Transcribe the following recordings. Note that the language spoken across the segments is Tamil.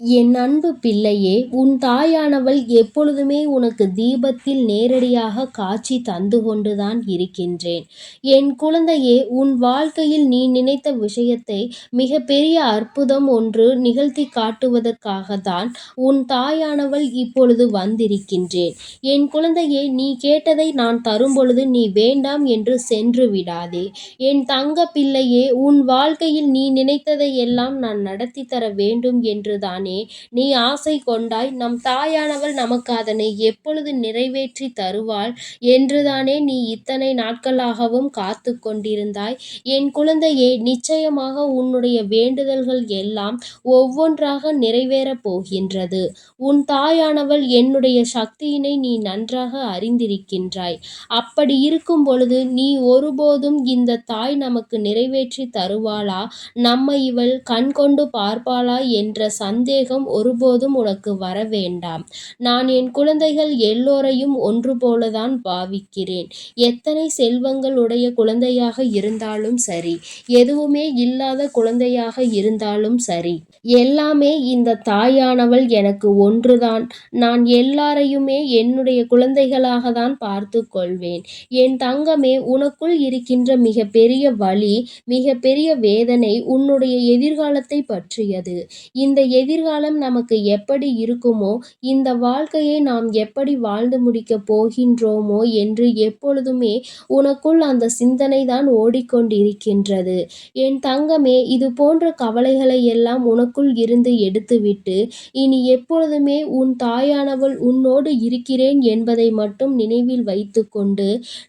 என் அன்பு பிள்ளையே உன் தாயானவள் எப்பொழுதுமே உனக்கு தீபத்தில் நேரடியாக காட்சி தந்து கொண்டுதான் இருக்கின்றேன். என் குழந்தையே உன் வாழ்க்கையில் நீ நினைத்த விஷயத்தை மிக பெரிய அற்புதம் ஒன்று நிகழ்த்தி காட்டுவதற்காக தான் உன் தாயானவள் இப்பொழுது வந்திருக்கின்றேன். என் குழந்தையே நீ கேட்டதை நான் தரும்பொழுது நீ வேண்டாம் என்று சென்று விடாதே. என் தங்க பிள்ளையே உன் வாழ்க்கையில் நீ நினைத்ததை எல்லாம் நான் நடத்தி தர வேண்டும் என்றுதான் தானே நீ ஆசை கொண்டாய் நம் தாயானவள் நமக்கு அதனை எப்பொழுது நிறைவேற்றி தருவாள் என்றுதானே நீ இத்தனை நாட்களாகவும் காத்து கொண்டிருந்தாய். என் குழந்தையே நிச்சயமாக உன்னுடைய வேண்டுதல்கள் எல்லாம் ஒவ்வொன்றாக நிறைவேறப் போகின்றது. உன் தாயானவள் என்னுடைய சக்தியினை நீ நன்றாக அறிந்திருக்கின்றாய். அப்படி இருக்கும் பொழுது நீ ஒருபோதும் இந்த தாய் நமக்கு நிறைவேற்றி தருவாளா? நம்மை இவள் கண் கொண்டு பார்ப்பாளா என்ற சந்தேகம் சந்தேகம் ஒருபோதும் உனக்கு வர வேண்டாம் நான் என் குழந்தைகள் எல்லோரையும் ஒன்று போலதான் பாவிக்கிறேன். எத்தனை செல்வங்கள் உடைய குழந்தையாக இருந்தாலும் சரி எதுவுமே இல்லாத குழந்தையாக இருந்தாலும் சரி எல்லாமே இந்த தாயானவள் எனக்கு ஒன்றுதான். நான் எல்லாரையுமே என்னுடைய குழந்தைகளாக தான் பார்த்து கொள்வேன். என் தங்கமே உனக்குள் இருக்கின்ற மிக பெரிய வழி மிக பெரிய வேதனை உன்னுடைய எதிர்காலத்தை பற்றியது. இந்த எதிர்கால எதிர்காலம் நமக்கு எப்படி இருக்குமோ இந்த வாழ்க்கையை நாம் எப்படி வாழ்ந்து முடிக்கப் போகின்றோமோ என்று எப்பொழுதுமே உனக்குள் அந்த சிந்தனை தான் ஓடிக்கொண்டிருக்கின்றது. என் தங்கமே இது போன்ற கவலைகளை எல்லாம் உனக்குள் இருந்து எடுத்துவிட்டு இனி எப்பொழுதுமே உன் தாயானவள் உன்னோடு இருக்கிறேன் என்பதை மட்டும் நினைவில் வைத்துக்கொண்டு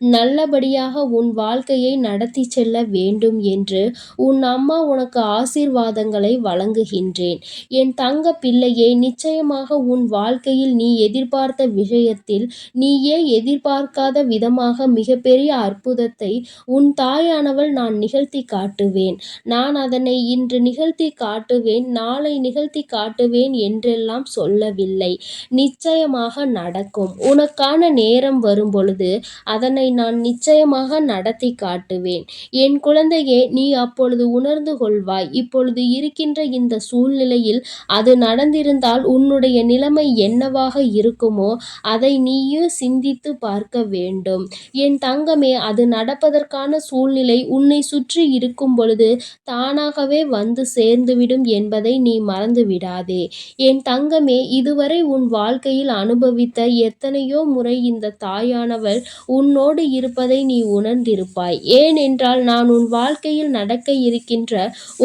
நல்லபடியாக உன் வாழ்க்கையை நடத்தி செல்ல வேண்டும் என்று உன் அம்மா உனக்கு ஆசீர்வாதங்களை வழங்குகின்றேன். என் தங்க பிள்ளையே நிச்சயமாக உன் வாழ்க்கையில் நீ எதிர்பார்த்த விஷயத்தில் நீயே எதிர்பார்க்காத விதமாக மிகப்பெரிய அற்புதத்தை உன் தாயானவள் நான் நிகழ்த்தி காட்டுவேன். நான் அதனை இன்று நிகழ்த்தி காட்டுவேன் நாளை நிகழ்த்தி காட்டுவேன் என்றெல்லாம் சொல்லவில்லை. நிச்சயமாக நடக்கும். உனக்கான நேரம் வரும் பொழுது அதனை நான் நிச்சயமாக நடத்தி காட்டுவேன். என் குழந்தையே நீ அப்பொழுது உணர்ந்து கொள்வாய். இப்பொழுது இருக்கின்ற இந்த சூழ்நிலையில் அது நடந்திருந்தால் உன்னுடைய நிலைமை என்னவாக இருக்குமோ அதை நீயும் சிந்தித்து பார்க்க வேண்டும். என் தங்கமே அது நடப்பதற்கான சூழ்நிலை உன்னை சுற்றி இருக்கும் பொழுது தானாகவே வந்து சேர்ந்துவிடும் என்பதை நீ மறந்து விடாதே என் தங்கமே இதுவரை உன் வாழ்க்கையில் அனுபவித்த எத்தனையோ முறை இந்த தாயானவள் உன்னோடு இருப்பதை நீ உணர்ந்திருப்பாய். ஏனென்றால் நான் உன் வாழ்க்கையில் நடக்க இருக்கின்ற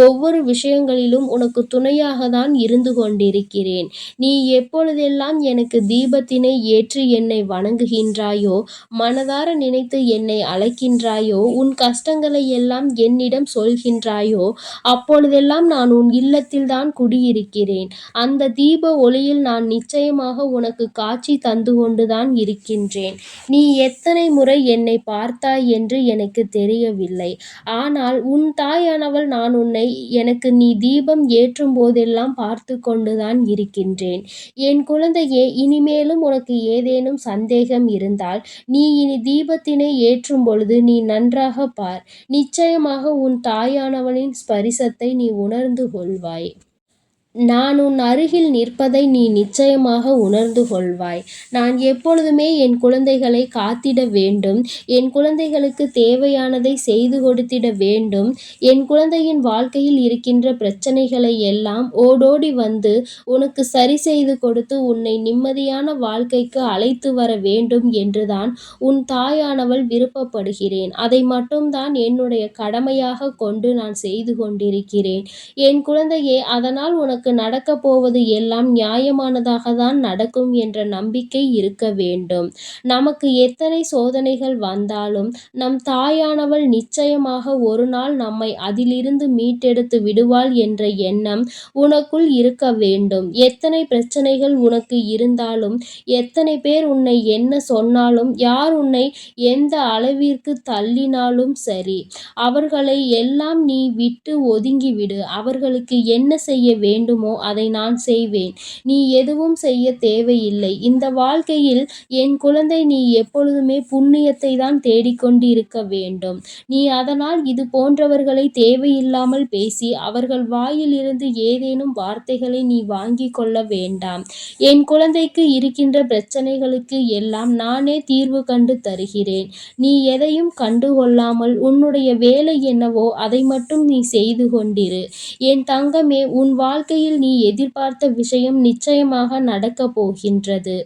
ஒவ்வொரு விஷயங்களிலும் உனக்கு துணையாக தான் இருந்து கொண்டிருக்கிறேன். நீ எப்பொழுதெல்லாம் எனக்கு தீபத்தினை ஏற்றி என்னை வணங்குகின்றாயோ மனதார நினைத்து என்னை அழைக்கின்றாயோ உன் கஷ்டங்களை எல்லாம் என்னிடம் சொல்கின்றாயோ அப்பொழுதெல்லாம் நான் உன் இல்லத்தில் தான் குடியிருக்கிறேன். அந்த தீப ஒளியில் நான் நிச்சயமாக உனக்கு காட்சி தந்து கொண்டுதான் இருக்கின்றேன். நீ எத்தனை முறை என்னை பார்த்தாய் என்று எனக்கு தெரியவில்லை. ஆனால் உன் தாயானவள் நான் உன்னை எனக்கு நீ தீபம் ஏற்றும் போதெல்லாம் பார்த்து கொண்டுதான் இருக்கின்றேன். என் குழந்தையே இனிமேலும் உனக்கு ஏதேனும் சந்தேகம் இருந்தால் நீ இனி தீபத்தினை ஏற்றும் பொழுது நீ நன்றாக பார். நிச்சயமாக உன் தாயானவளின் ஸ்பரிசத்தை நீ உணர்ந்து கொள்வாய். நான் உன் அருகில் நிற்பதை நீ நிச்சயமாக உணர்ந்து கொள்வாய். நான் எப்பொழுதுமே என் குழந்தைகளை காத்திட வேண்டும். என் குழந்தைகளுக்கு தேவையானதை செய்து கொடுத்திட வேண்டும். என் குழந்தையின் வாழ்க்கையில் இருக்கின்ற பிரச்சனைகளை எல்லாம் ஓடோடி வந்து உனக்கு சரி செய்து கொடுத்து உன்னை நிம்மதியான வாழ்க்கைக்கு அழைத்து வர வேண்டும் என்றுதான் உன் தாயானவள் விருப்பப்படுகிறேன். அதை மட்டும்தான் என்னுடைய கடமையாக கொண்டு நான் செய்து கொண்டிருக்கிறேன். என் குழந்தையே அதனால் உனக்கு தனக்கு நடக்கப் போவது எல்லாம் நியாயமானதாக தான் நடக்கும் என்ற நம்பிக்கை இருக்க வேண்டும். நமக்கு எத்தனை சோதனைகள் வந்தாலும் நம் தாயானவள் நிச்சயமாக ஒரு நாள் நம்மை அதிலிருந்து மீட்டெடுத்து விடுவாள் என்ற எண்ணம் உனக்குள் இருக்க வேண்டும். எத்தனை பிரச்சனைகள் உனக்கு இருந்தாலும் எத்தனை பேர் உன்னை என்ன சொன்னாலும் யார் உன்னை எந்த அளவிற்கு தள்ளினாலும் சரி அவர்களை எல்லாம் நீ விட்டு ஒதுங்கிவிடு. அவர்களுக்கு என்ன செய்ய வேண்டும்? வேண்டுமோ அதை நான் செய்வேன். நீ எதுவும் செய்ய தேவையில்லை. இந்த வாழ்க்கையில் என் குழந்தை நீ எப்பொழுதுமே புண்ணியத்தை தான் தேடிக்கொண்டிருக்க வேண்டும். நீ அதனால் இது போன்றவர்களை தேவையில்லாமல் பேசி அவர்கள் வாயிலிருந்து ஏதேனும் வார்த்தைகளை நீ வாங்கிக் கொள்ள வேண்டாம். என் குழந்தைக்கு இருக்கின்ற பிரச்சனைகளுக்கு எல்லாம் நானே தீர்வு கண்டு தருகிறேன். நீ எதையும் கண்டுகொள்ளாமல் உன்னுடைய வேலை என்னவோ அதை மட்டும் நீ செய்து கொண்டிரு. என் தங்கமே உன் வாழ்க்கையில் நீ எதிர்பார்த்த விஷயம் நிச்சயமாக நடக்கப் போகின்றது.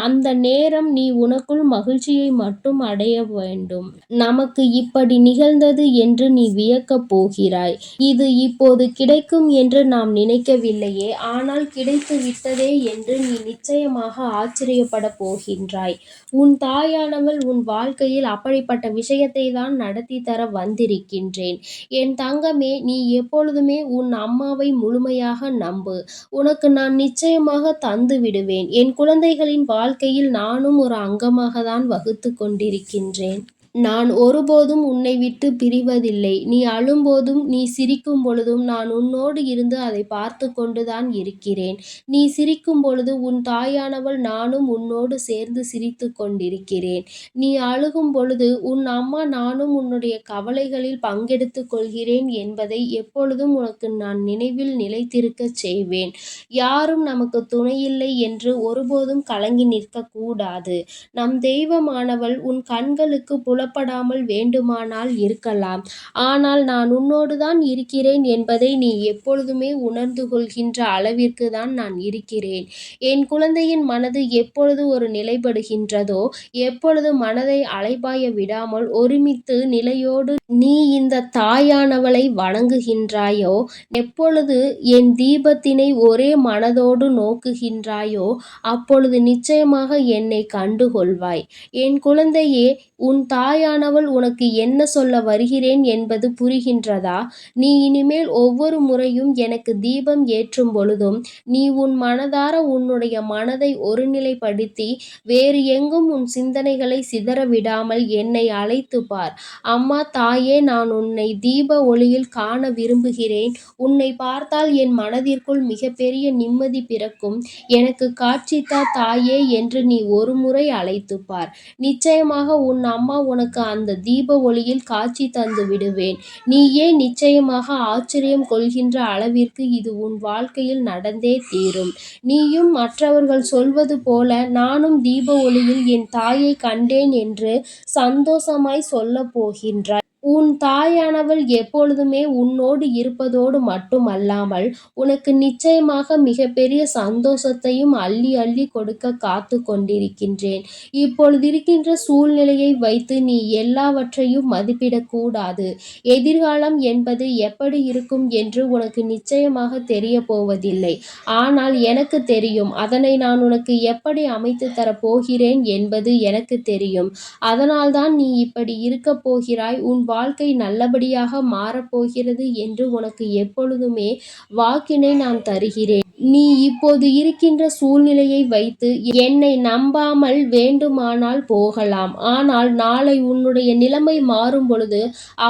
அந்த நேரம் நீ உனக்குள் மகிழ்ச்சியை மட்டும் அடைய வேண்டும். நமக்கு இப்படி நிகழ்ந்தது என்று நீ வியக்கப் போகிறாய். இது இப்போது கிடைக்கும் என்று நாம் நினைக்கவில்லையே. ஆனால் கிடைத்து விட்டதே என்று நீ நிச்சயமாக ஆச்சரியப்பட போகின்றாய். உன் தாயானவள் உன் வாழ்க்கையில் அப்படிப்பட்ட விஷயத்தை தான் நடத்தி தர வந்திருக்கின்றேன். என் தங்கமே நீ எப்பொழுதுமே உன் அம்மாவை முழுமையாக நம்பு. உனக்கு நான் நிச்சயமாக தந்து விடுவேன். என் குழந்தைகளின் வாழ்க்கையில் நானும் ஒரு அங்கமாக தான் வகுத்து கொண்டிருக்கின்றேன். நான் ஒருபோதும் உன்னை விட்டு பிரிவதில்லை. நீ அழும்போதும் நீ சிரிக்கும் பொழுதும் நான் உன்னோடு இருந்து அதை பார்த்து கொண்டுதான் இருக்கிறேன். நீ சிரிக்கும் பொழுது உன் தாயானவள் நானும் உன்னோடு சேர்ந்து சிரித்து கொண்டிருக்கிறேன். நீ அழுகும் பொழுது உன் அம்மா நானும் உன்னுடைய கவலைகளில் பங்கெடுத்து கொள்கிறேன் என்பதை எப்பொழுதும் உனக்கு நான் நினைவில் நிலைத்திருக்கச் செய்வேன். யாரும் நமக்கு துணையில்லை என்று ஒருபோதும் கலங்கி நிற்கக்கூடாது. நம் தெய்வமானவள் உன் கண்களுக்கு புல புலப்படாமல் வேண்டுமானால் இருக்கலாம். ஆனால் நான் உன்னோடு தான் இருக்கிறேன் என்பதை நீ எப்பொழுதுமே உணர்ந்து கொள்கின்ற அளவிற்கு தான் நான் இருக்கிறேன். என் குழந்தையின் மனது எப்பொழுது ஒரு நிலைப்படுகின்றதோ எப்பொழுது மனதை அலைபாய விடாமல் ஒருமித்து நிலையோடு நீ இந்த தாயானவளை வணங்குகின்றாயோ எப்பொழுது என் தீபத்தினை ஒரே மனதோடு நோக்குகின்றாயோ அப்பொழுது நிச்சயமாக என்னை கண்டுகொள்வாய். என் குழந்தையே உன் தாயானவள் உனக்கு என்ன சொல்ல வருகிறேன் என்பது புரிகின்றதா? நீ இனிமேல் ஒவ்வொரு முறையும் எனக்கு தீபம் ஏற்றும் பொழுதும் நீ உன் மனதார உன்னுடைய மனதை ஒருநிலைப்படுத்தி வேறு எங்கும் உன் சிந்தனைகளை சிதற விடாமல் என்னை அழைத்து பார். அம்மா தாயே நான் உன்னை தீப ஒளியில் காண விரும்புகிறேன். உன்னை பார்த்தால் என் மனதிற்குள் மிகப்பெரிய நிம்மதி பிறக்கும். எனக்கு காட்சித்தா தாயே என்று நீ ஒரு முறை அழைத்து பார். நிச்சயமாக உன் அம்மா உனக்கு அந்த தீப ஒளியில் காட்சி தந்து விடுவேன். நீயே நிச்சயமாக ஆச்சரியம் கொள்கின்ற அளவிற்கு இது உன் வாழ்க்கையில் நடந்தே தீரும். நீயும் மற்றவர்கள் சொல்வது போல நானும் தீப ஒளியில் என் தாயை கண்டேன் என்று சந்தோஷமாய் சொல்லப் போகின்றாய். உன் தாயானவள் எப்பொழுதுமே உன்னோடு இருப்பதோடு மட்டுமல்லாமல் உனக்கு நிச்சயமாக மிகப்பெரிய சந்தோஷத்தையும் அள்ளி அள்ளி கொடுக்க காத்து கொண்டிருக்கின்றேன். இப்பொழுது இருக்கின்ற சூழ்நிலையை வைத்து நீ எல்லாவற்றையும் மதிப்பிடக்கூடாது. எதிர்காலம் என்பது எப்படி இருக்கும் என்று உனக்கு நிச்சயமாக தெரிய போவதில்லை ஆனால் எனக்கு தெரியும் அதனை நான் உனக்கு எப்படி அமைத்து தரப்போகிறேன் என்பது எனக்கு தெரியும். அதனால்தான் நீ இப்படி இருக்கப் போகிறாய். உன் வாழ்க்கை நல்லபடியாக மாறப்போகிறது என்று உனக்கு எப்பொழுதுமே வாக்கினை நான் தருகிறேன். நீ இப்போது இருக்கின்ற சூழ்நிலையை வைத்து என்னை நம்பாமல் வேண்டுமானால் போகலாம். ஆனால் நாளை உன்னுடைய நிலைமை மாறும் பொழுது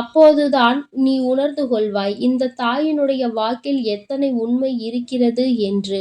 அப்போதுதான் நீ உணர்ந்து கொள்வாய். இந்த தாயினுடைய வாக்கில் எத்தனை உண்மை இருக்கிறது என்று.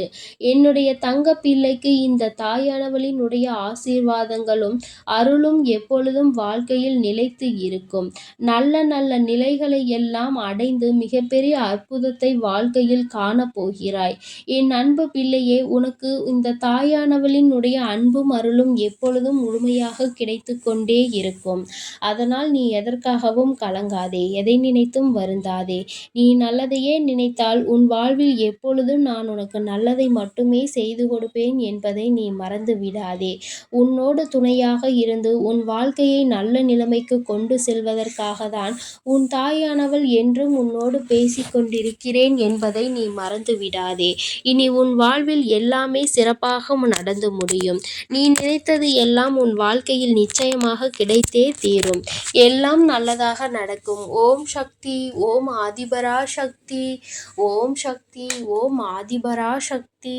என்னுடைய தங்க பிள்ளைக்கு இந்த தாயானவளினுடைய ஆசீர்வாதங்களும் அருளும் எப்பொழுதும் வாழ்க்கையில் நிலைத்து இருக்கும். நல்ல நல்ல நிலைகளை எல்லாம் அடைந்து மிகப்பெரிய அற்புதத்தை வாழ்க்கையில் காணப்போகிறாய். என் அன்பு பிள்ளையே உனக்கு இந்த தாயானவளினுடைய அன்பும் அருளும் எப்பொழுதும் முழுமையாக கிடைத்து கொண்டே இருக்கும். அதனால் நீ எதற்காகவும் கலங்காதே எதை நினைத்தும் வருந்தாதே. நீ நல்லதையே நினைத்தால் உன் வாழ்வில் எப்பொழுதும் நான் உனக்கு நல்லதை மட்டுமே செய்து கொடுப்பேன் என்பதை நீ மறந்து விடாதே. உன்னோடு துணையாக இருந்து உன் வாழ்க்கையை நல்ல நிலைமைக்கு கொண்டு செல்வதற்காக தான் உன் தாயானவள் என்றும் உன்னோடு பேசிக் கொண்டிருக்கிறேன் என்பதை நீ மறந்து விடாதே. இனி உன் வாழ்வில் எல்லாமே சிறப்பாக நடந்து முடியும். நீ நினைத்தது எல்லாம் உன் வாழ்க்கையில் நிச்சயமாக கிடைத்தே தீரும். எல்லாம் நல்லதாக நடக்கும். ஓம் சக்தி ஓம் ஆதிபரா சக்தி ஓம் சக்தி ஓம் ஆதிபரா சக்தி